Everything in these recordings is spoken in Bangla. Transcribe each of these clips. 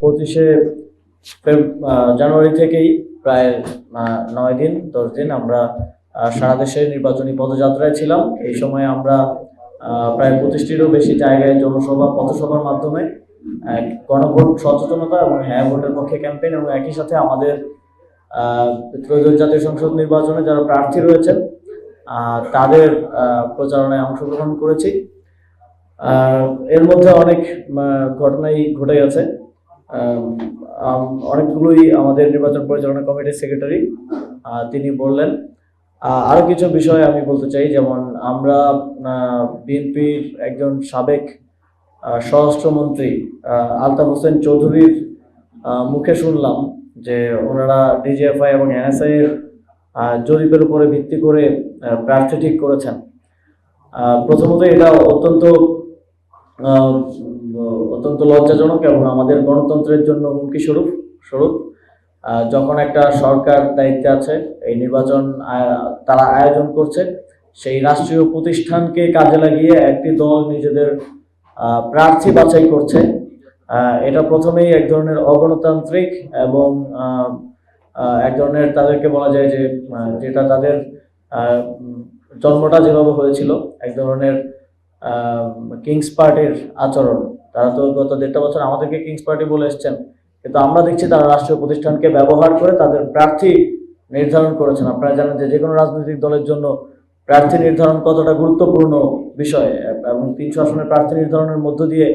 পঁচিশে জানুয়ারি থেকেই প্রায় নয় দিন, দশ দিন আমরা সারা দেশে নির্বাচনী পদযাত্রায় ছিলাম। এই সময় আমরা প্রায় পঁচিশটিরও বেশি জায়গায় জনসভা, পথসভার মাধ্যমে গণভোট, সচেতনতা এবং হ্যাঁ ভোটের পক্ষে ক্যাম্পেইন এবং একই সাথে আমাদের ত্রয়োদশ জাতীয় সংসদ নির্বাচনে যারা প্রার্থী রয়েছেন তাদের প্রচারণায় অংশগ্রহণ করেছি। এর মধ্যে অনেক ঘটনাই ঘটে গেছে। অনেকগুলোই আমাদের নির্বাচন পরিচালনা কমিটির সেক্রেটারি তিনি বললেন। আহ, আরও কিছু বিষয় আমি বলতে চাই যেমন আমরা বিএনপির একজন সাবেক স্বরাষ্ট্রমন্ত্রী আলতাফ হোসেন চৌধুরীর মুখে শুনলাম যে ওনারা ডিজিএফআই এবং এনএসআই এর জরিপের উপরে ভিত্তি করে প্রার্থী ঠিক করেছেন। প্রথমত এটা অত্যন্ত অত্যন্ত লজ্জাজনক এবং আমাদের গণতন্ত্রের জন্য হুমকি স্বরূপ স্বরূপ। যখন একটা সরকার দায়িত্বে আছে, এই নির্বাচন তারা আয়োজন করছে, সেই রাষ্ট্রীয় প্রতিষ্ঠানকে কাজে লাগিয়ে একটি দল নিজেদের প্রার্থী বাছাই করছে। এটা প্রথমেই এক ধরনের অগণতান্ত্রিক এবং এক ধরনের তাদেরকে বলা যায় যে যেটা তাদের জন্মটা যেভাবে হয়েছিল, এক ধরনের কিংস পার্টির আচরণ। তারা তো গত দেড়টা বছর আমাদেরকে কিংস পার্টি বলে এসছেন। কিন্তু আমরা দেখছি তারা রাষ্ট্রীয় প্রতিষ্ঠানকে ব্যবহার করে তাদের প্রার্থী নির্ধারণ করেছেন। আপনারা জানেন যে যে কোনো রাজনৈতিক দলের জন্য প্রার্থী নির্ধারণ কতটা গুরুত্বপূর্ণ বিষয়, এবং তিনশো আসনের প্রার্থী নির্ধারণের মধ্য দিয়ে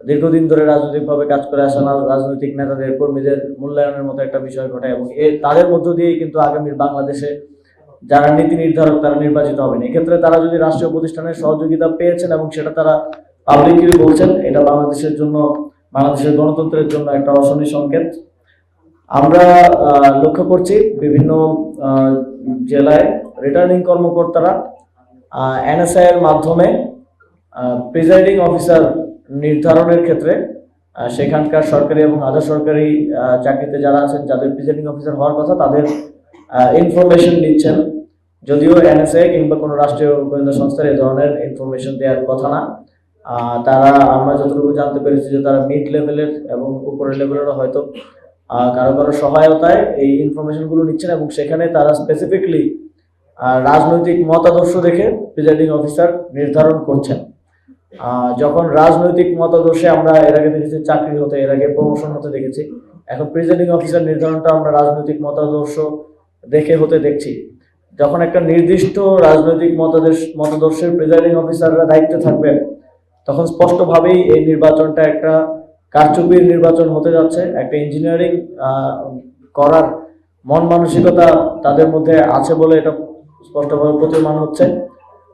দীর্ঘদিন ধরে রাজনৈতিকভাবে কাজ করে আসা রাজনৈতিক নেতাদের, কর্মীদের মূল্যায়নের মতো একটা বিষয় ঘটে এবং এ তাদের মধ্য দিয়েই কিন্তু আগামীর বাংলাদেশে যারা নীতি নির্ধারক তারা নির্বাচিত হবেন। এক্ষেত্রে তারা যদি রাষ্ট্রীয় প্রতিষ্ঠানের সহযোগিতা পেয়েছেন এবং সেটা তারা পাবলিকলি বলছেন? এটা বাংলাদেশের জন্য, বাংলাদেশের গণতন্ত্রের জন্য একটা অশনি সংকেত। আমরা লক্ষ্য করছি বিভিন্ন জেলায় রিটার্নিং কর্মকর্তারা এনএসআই এর মাধ্যমে প্রিজাইডিং অফিসার নির্ধারণের ক্ষেত্রে সেখানকার সরকারি এবং আধা সরকারি চাকরিতে যারা আছেন, যাদের প্রিজাইডিং অফিসার হওয়ার কথা, তাদের ইনফরমেশন নিচ্ছেন। যদিও এনএসএ কিংবা কোনো রাষ্ট্রীয় গোয়েন্দা সংস্থার এই ধরনের ইনফরমেশন দেওয়ার কথা না। তারা, আমরা যতটুকু জানতে পেরেছি যে তারা মিড লেভেলের এবং উপরের লেভেলেরও হয়তো কারও কারও সহায়তায় এই ইনফরমেশনগুলো নিচ্ছেন এবং সেখানে তারা স্পেসিফিকলি রাজনৈতিক মতাদর্শ দেখে প্রিজাইডিং অফিসার নির্ধারণ করছেন। যখন রাজনৈতিক মতাদর্শে আমরা এর আগে দেখেছি চাকরি হতে, এর আগে প্রমোশন হতে দেখেছি, এখন প্রিজাইডিং অফিসার নির্ধারণটা আমরা রাজনৈতিক মতাদর্শ দেখে হতে দেখছি। যখন একটা নির্দিষ্ট রাজনৈতিক মতাদর্শ মতাদর্শের প্রিজাইডিং অফিসাররা দায়িত্বে থাকবেন তখন স্পষ্টভাবেই এই নির্বাচনটা একটা কারচুপির নির্বাচন হতে যাচ্ছে। একটা ইঞ্জিনিয়ারিং করার মন মানসিকতা তাদের মধ্যে আছে বলে এটা স্পষ্টভাবে প্রতীয়মান হচ্ছে।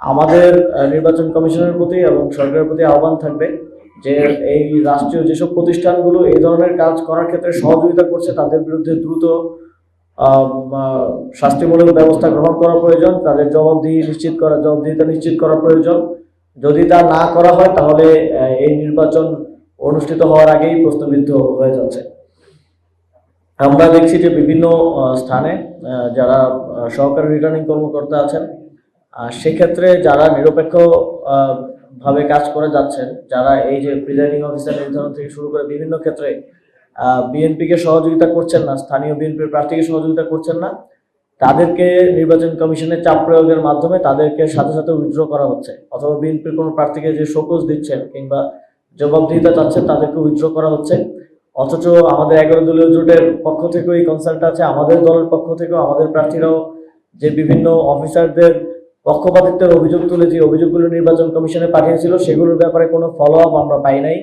আমাদের নির্বাচন কমিশনের প্রতি এবং সরকারের প্রতি আহ্বান থাকবে যে এই রাষ্ট্রীয় যেসব প্রতিষ্ঠানগুলো এই ধরনের কাজ করার ক্ষেত্রে সহযোগিতা করছে, তাদের বিরুদ্ধে দ্রুত শাস্তিমূলক ব্যবস্থা গ্রহণ করা প্রয়োজন, তাদের জবাবদিহি নিশ্চিত করা, জবাবদিহিতা নিশ্চিত করা প্রয়োজন। যদি তা না করা হয়, তাহলে এই নির্বাচন অনুষ্ঠিত হওয়ার আগেই প্রশ্নবিদ্ধ হয়ে যাচ্ছে। আমরা দেখছি যে বিভিন্ন স্থানে যারা সহকারী রিটার্নিং কর্মকর্তা আছেন সেক্ষেত্রে যারা নিরপেক্ষ ভাবে কাজ করে যাচ্ছেন, যারা এই যে প্রিজাইডিং অফিসার নির্ধারণ থেকে শুরু করে বিভিন্ন ক্ষেত্রে বিএনপিকে সহযোগিতা করছেন না, স্থানীয় বিএনপির প্রার্থীকে সহযোগিতা করছেন না তাদেরকে নির্বাচন কমিশনের চাপ প্রয়োগের মাধ্যমে তাদেরকে সাথে সাথে উইথড্র করা হচ্ছে। অথবা বিএনপির কোনো প্রার্থীকে যে শোকজ দিচ্ছেন কিংবা জবাবদিহিতা চাচ্ছেন, তাদেরকে উইথড্র করা হচ্ছে। অথচ আমাদের এগারো দলীয় জোটের পক্ষ থেকেও এই কনসার্নটা আছে। আমাদের দলের পক্ষ থেকেও আমাদের প্রার্থীরাও যে বিভিন্ন অফিসারদের পক্ষপাতিত্বের অভিযোগ তুলে যে অভিযোগগুলো নির্বাচন কমিশনে পাঠিয়েছিল, সেগুলোর ব্যাপারে কোনো ফলো আপ আমরা পাই নাই।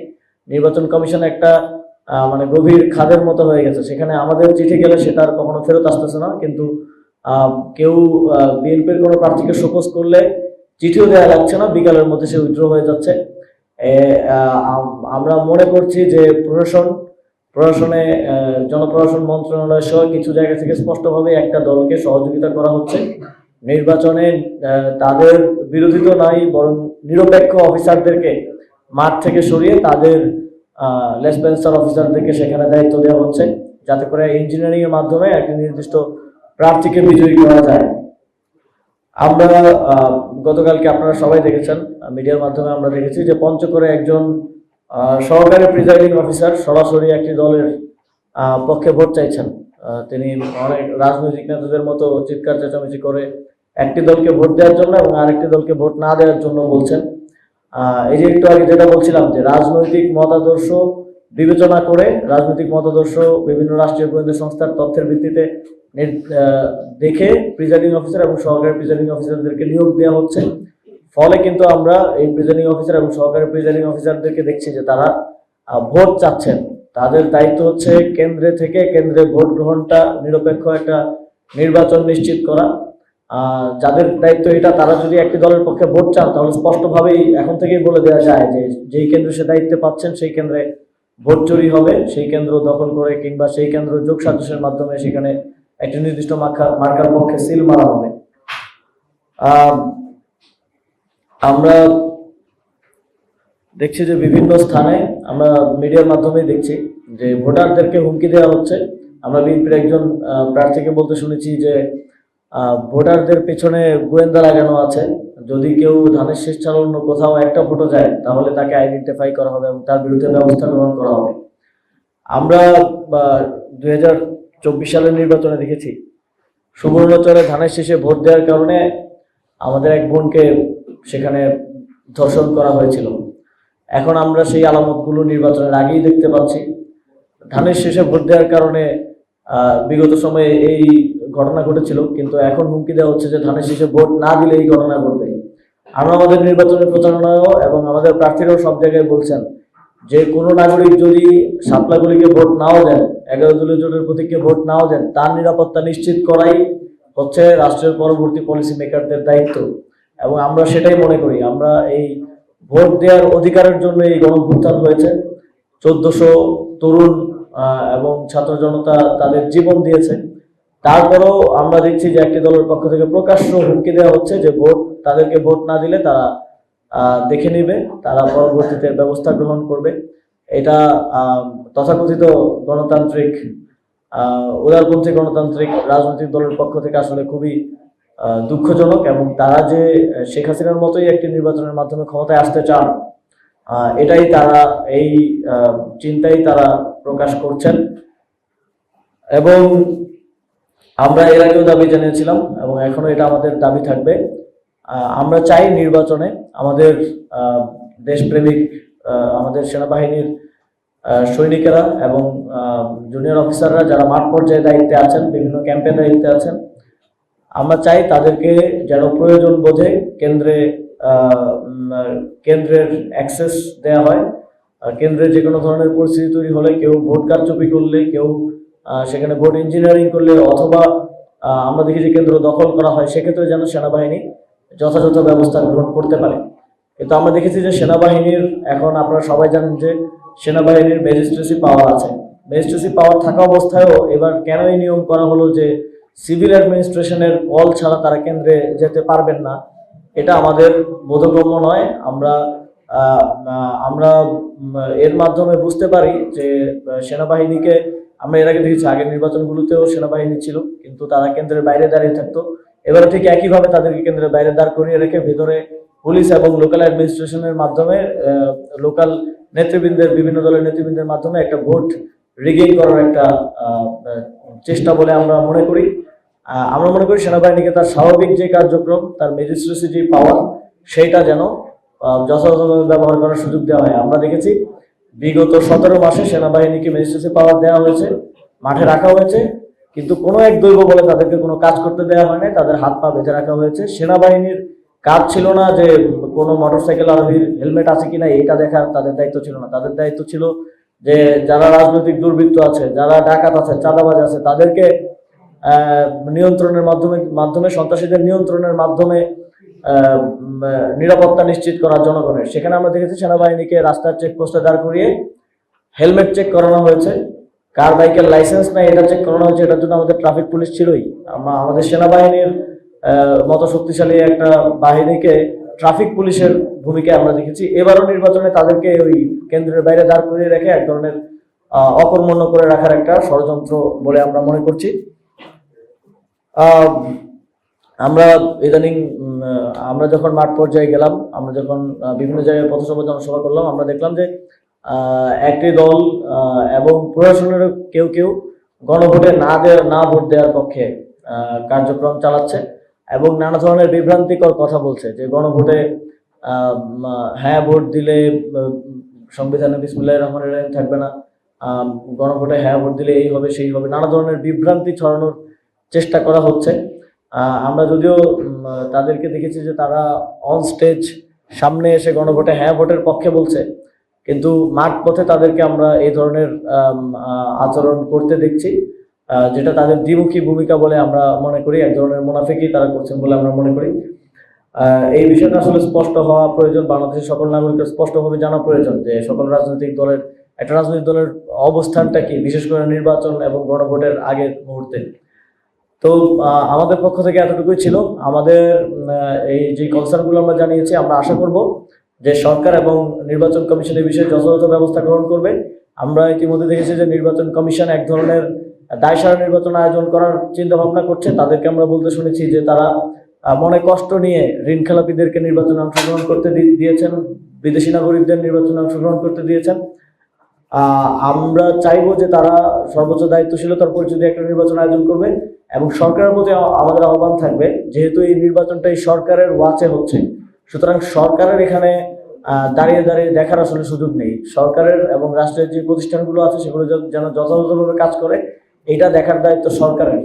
নির্বাচন কমিশন একটা মানে গভীর খাদের মতো হয়ে গেছে। সেখানে আমাদের চিঠি গেলে সেটা আর কখনো ফেরত আসতেছে না। কিন্তু কেউ বিএনপির কোনো প্রার্থীকে শোকজ করলে চিঠিও দেওয়া লাগছে না, বিকালের মধ্যে সে উইথড্র হয়ে যাচ্ছে। আমরা মনে করছি যে প্রশাসন, প্রশাসনে জনপ্রশাসন মন্ত্রণালয় সহ কিছু জায়গা থেকে স্পষ্টভাবে একটা দলকে সহযোগিতা করা হচ্ছে। নির্বাচনে তাদের বিরোধী তো নাই, বরং নিরপেক্ষ অফিসারদেরকে মাঠ থেকে সরিয়ে তাদের লেসপেন্সার অফিসারদেরকে সেখানে দায়িত্ব দেওয়া হচ্ছে। যাতে করে ইঞ্জিনিয়ারিং এর মাধ্যমে একটি নির্দিষ্ট প্রার্থীকে বিজয়ী করা যায়। আমরা গতকালকে আপনারা সবাই দেখেছেন মিডিয়ার মাধ্যমে আমরা দেখেছি যে পঞ্চগড়ে একজন সহকারী প্রিজাইডিং অফিসার সরাসরি একটি দলের পক্ষে ভোট চাইছেন। তিনি অনেক রাজনৈতিক নেতাদের মতো চিৎকার চেঁচামেচি করে একটি দলকে ভোট দেওয়ার জন্য এবং আরেকটি দলকে ভোট না দেওয়ার জন্য বলছেন। এই যে একটু আগে যেটা বলছিলাম যে রাজনৈতিক মতাদর্শ বিবেচনা করে রাজনৈতিক মতাদর্শ, বিভিন্ন রাষ্ট্রীয় গোয়েন্দা সংস্থার তথ্যের ভিত্তিতে দেখে প্রিজাইডিং অফিসার এবং সহকারী প্রিজাইডিং অফিসারদেরকে নিয়োগ দেওয়া হচ্ছে। ফলে কিন্তু আমরা এই প্রিজাইডিং অফিসার এবং সহকারী প্রিজাইডিং অফিসারদেরকে দেখছি যে তারা ভোট চাচ্ছেন। তাদের দায়িত্ব হচ্ছে কেন্দ্রে থেকে কেন্দ্রে ভোট গ্রহণটা, নিরপেক্ষ একটা নির্বাচন নিশ্চিত করা। যাদের দায়িত্ব এটা, তারা যদি একটি দলের পক্ষে ভোট চান, তাহলে স্পষ্টভাবেই এখন থেকেই বলে দেওয়া যায় যে যেই কেন্দ্রে সে দায়িত্বে পাচ্ছেন, সেই কেন্দ্রে ভোট চুরি হবে, সেই কেন্দ্র দখল করে কিংবা সেই কেন্দ্র যোগ সাজসের মাধ্যমে সেখানে একটি নির্দিষ্ট মার্কার পক্ষে সিল মারা হবে। আমরা দেখছি যে বিভিন্ন স্থানে আমরা মিডিয়ার মাধ্যমে দেখছি যে ভোটারদেরকে হুমকি দেওয়া হচ্ছে। আমরা বিএনপির একজন প্রার্থীকে বলতে শুনেছি যে ভোটারদের পেছনে গোয়েন্দা লাগানো আছে। যদি কেউ ধানের শেষ ছাড়া অন্য কোথাও একটা ভোটও যায়, তাহলে তাকে আইডেন্টিফাই করা হবে এবং তার বিরুদ্ধে ব্যবস্থা গ্রহণ করা হবে। আমরা দুই হাজার চব্বিশ সালের নির্বাচনে দেখেছি, সুবর্ণচরে ধানের শেষে ভোট দেওয়ার কারণে আমাদের এক বোনকে সেখানে ধর্ষণ করা হয়েছিল। এখন আমরা সেই আলামতগুলো নির্বাচনের আগেই দেখতে পাচ্ছি। ধানের শেষে ভোট দেওয়ার কারণে বিগত সময়ে এই ঘটনা ঘটেছিল, কিন্তু এখন হুমকি দেওয়া হচ্ছে যে ধানের শেষে ভোট না দিলে এই ঘটনা ঘটবে। আমরা আমাদের নির্বাচনের প্রচারণায়ও এবং আমাদের প্রার্থীরাও সব জায়গায় বলছেন যে কোনো নাগরিক যদি সাপলাগুলিকে ভোট নাও দেন, এগারো দলীয় জোটের প্রতীককে ভোট নাও দেন, তার নিরাপত্তা নিশ্চিত করাই হচ্ছে রাষ্ট্রের পরবর্তী পলিসি মেকারদের দায়িত্ব। এবং আমরা সেটাই মনে করি, আমরা এই ভোট দেওয়ার অধিকারের জন্য এই গণভ্যুত্থান হয়েছে। চোদ্দশো তরুণ এবং ছাত্র জনতা তাদের জীবন দিয়েছে। তারপরেও আমরা দেখছি যে একটি দলের পক্ষ থেকে প্রকাশ্য হুমকি দেওয়া হচ্ছে যে ভোট, তাদেরকে ভোট না দিলে তারা দেখে নেবে, তারা পরবর্তীতে ব্যবস্থা গ্রহণ করবে। এটা তথাকথিত গণতান্ত্রিক উদারপন্থী গণতান্ত্রিক রাজনৈতিক দলের পক্ষ থেকে আসলে খুবই দুঃখজনক এবং তারা যে, শেখ হাসিনার মতোই একটি নির্বাচনের মাধ্যমে ক্ষমতায় আসতে চান এটাই তারা, এই চিন্তাই তারা প্রকাশ করছেন। এবং আমরা এর আগেও দাবি জানিয়েছিলাম এবং এখনও এটা আমাদের দাবি থাকবে। আমরা চাই নির্বাচনে আমাদের দেশপ্রেমিক আমাদের সেনাবাহিনীর সৈনিকেরা এবং জুনিয়র অফিসাররা যারা মাঠ পর্যায়ে দায়িত্বে আছেন, বিভিন্ন ক্যাম্পে দায়িত্বে আছেন, আমরা চাই তাদেরকে যেন প্রয়োজন বোঝে কেন্দ্রে কেন্দ্রের অ্যাক্সেস দেওয়া হয়। কেন্দ্রে যে কোনো ধরনের পরিস্থিতি তৈরি হলে কেউ ভোট কারচুপি করলে, কেউ সেখানে ভোট ইঞ্জিনিয়ারিং করলে অথবা আমরা দেখি যে কেন্দ্র দখল করা হয় সেক্ষেত্রে যেন সেনাবাহিনী যথাযথ ব্যবস্থা গ্রহণ করতে পারে। কিন্তু আমরা দেখেছি যে সেনাবাহিনীর, এখন আপনারা সবাই জানেন যে সেনাবাহিনীর ম্যাজিস্ট্রেসি পাওয়ার আছে। ম্যাজিস্ট্রেসি পাওয়ার থাকা অবস্থায়ও এবার কেন এই নিয়ম করা হলো যে সিভিল অ্যাডমিনিস্ট্রেশনের কল ছাড়া তারা কেন্দ্রে যেতে পারবেন না? এটা আমাদের বোধগম্য নয়। আমরা আমরা এর মাধ্যমে বুঝতে পারি যে সেনাবাহিনীকে আমরা এর আগে দেখেছি আগের নির্বাচনগুলোতেও সেনাবাহিনী ছিল, কিন্তু তারা কেন্দ্রের বাইরে দাঁড়িয়ে থাকতো। এবারে ঠিক একইভাবে তাদেরকে কেন্দ্রের বাইরে দাঁড় করিয়ে রেখে ভেতরে পুলিশ এবং লোকাল অ্যাডমিনিস্ট্রেশনের মাধ্যমে লোকাল নেতৃবৃন্দের, বিভিন্ন দলের নেতৃবৃন্দের মাধ্যমে একটা ভোট রিগেইন করার একটা চেষ্টা বলে আমরা মনে করি। আমরা মনে করি সেনাবাহিনীকে তার স্বাভাবিক যে কার্যক্রম, তার ম্যাজিস্ট্রেসি যে পাওয়ার সেইটা যেন যথাযথভাবে ব্যবহার করার সুযোগ দেওয়া হয়। আমরা দেখেছি বিগত সতেরো মাসে সেনাবাহিনীকে ম্যাজিস্ট্রেসি পাওয়ার দেওয়া হয়েছে, মাঠে রাখা হয়েছে, কিন্তু কোনো এক দৈব বলে তাদেরকে কোনো কাজ করতে দেওয়া হয় নাই তাদের হাত পা বেঁধে রাখা হয়েছে। সেনাবাহিনীর কাজ ছিল না যে কোনো মোটরসাইকেল আরোহীর হেলমেট আছে কিনা এটা দেখার তাদের দায়িত্ব ছিল না। তাদের দায়িত্ব ছিল যে যারা রাজনৈতিক দুর্বৃত্ত আছে, যারা ডাকাত আছে, চাঁদাবাজ আছে, তাদেরকে নিয়ন্ত্রণের মাধ্যমে মাধ্যমে, সন্ত্রাসীদের নিয়ন্ত্রণের মাধ্যমে নিরাপত্তা নিশ্চিত করা জনগণের। সেখানে আমরা দেখেছি সেনাবাহিনীকে রাস্তার চেকপোস্টে দাঁড় করিয়ে হেলমেট চেক করানো হয়েছে। কার বাইকের লাইসেন্স নাই, এটা চেক করানো হয়েছে, এটার জন্য আমাদের ট্রাফিক পুলিশ ছিলই। আমাদের সেনাবাহিনীর মতো শক্তিশালী একটা বাহিনীকে ট্রাফিক পুলিশের ভূমিকা আমরা দেখেছি। এবারও নির্বাচনে তাদেরকে ওই কেন্দ্রের বাইরে দাঁড় করিয়ে রেখে এক ধরনের অকর্মণ্য করে রাখার একটা ষড়যন্ত্র বলে আমরা মনে করছি। আমরা ইদানিং আমরা যখন মাঠ পর্যায়ে গেলাম, আমরা যখন বিভিন্ন জায়গায় পথসভা জনসভা করলাম, আমরা দেখলাম যে একটি দল এবং প্রশাসনের কেউ কেউ গণভোটে না দেওয়া না ভোট দেওয়ার পক্ষে কার্যক্রম চালাচ্ছে এবং নানা ধরনের বিভ্রান্তিকর কথা বলছে যে গণভোটে হ্যাঁ ভোট দিলে সংবিধানে বিসমুল্লাহ রহমান রহিম থাকবে না গণভোটে হ্যাঁ ভোট দিলে এই হবে, সেই হবে, নানা ধরনের বিভ্রান্তি ছড়ানোর চেষ্টা করা হচ্ছে। আমরা যদিও তাদেরকে দেখেছি যে তারা অন স্টেজ সামনে এসে গণভোটে হ্যাঁ ভোটের পক্ষে বলছে, কিন্তু মাঠ পথে তাদেরকে আমরা এই ধরনের আচরণ করতে দেখছি যেটা তাদের দ্বিমুখী ভূমিকা বলে আমরা মনে করি, এক ধরনের মুনাফিকই তারা করছেন বলে আমরা মনে করি। এই বিষয়টা আসলে স্পষ্ট হওয়া প্রয়োজন, বাংলাদেশের সকল নাগরিকের স্পষ্টভাবে জানা প্রয়োজন যে সকল রাজনৈতিক দলের, একটা রাজনৈতিক দলের অবস্থানটা কি, বিশেষ করে নির্বাচন এবং গণভোটের আগের মুহূর্তে। তো আমাদের পক্ষ থেকে এতটুকুই ছিল। আমাদের এই যে কনসার্নগুলো আমরা জানিয়েছি, আমরা আশা করব যে সরকার এবং নির্বাচন কমিশন এই বিষয়ে যথাযথ ব্যবস্থা গ্রহণ করবে। আমরা ইতিমধ্যে দেখেছি যে নির্বাচন কমিশন এক ধরনের দায়সারা নির্বাচন আয়োজন করার চিন্তা ভাবনা করছে। তাদেরকে আমরা বলতে শুনেছি যে তারা মনে কষ্ট নিয়ে ঋণ খেলাপিদেরকে নির্বাচনে অংশগ্রহণ করতে দিয়েছেন। বিদেশি নাগরিকদের নির্বাচনে অংশগ্রহণ করতে দিয়েছেন। আমরা চাইব যে তারা সর্বোচ্চ দায়িত্বশীলতার পরিচয় একটা নির্বাচন আয়োজন করবে। এবং সরকারের প্রতি আমাদের আহ্বান থাকবে, যেহেতু এই নির্বাচনটা এই সরকারের ওয়াচে হচ্ছে। সুতরাং সরকারের এখানে দাঁড়িয়ে দাঁড়িয়ে দেখার আসলে সুযোগ নেই। সরকারের এবং রাষ্ট্রের যে প্রতিষ্ঠানগুলো আছে, সেগুলো যেন যথাযথভাবে কাজ করে এটা দেখার দায়িত্ব সরকারের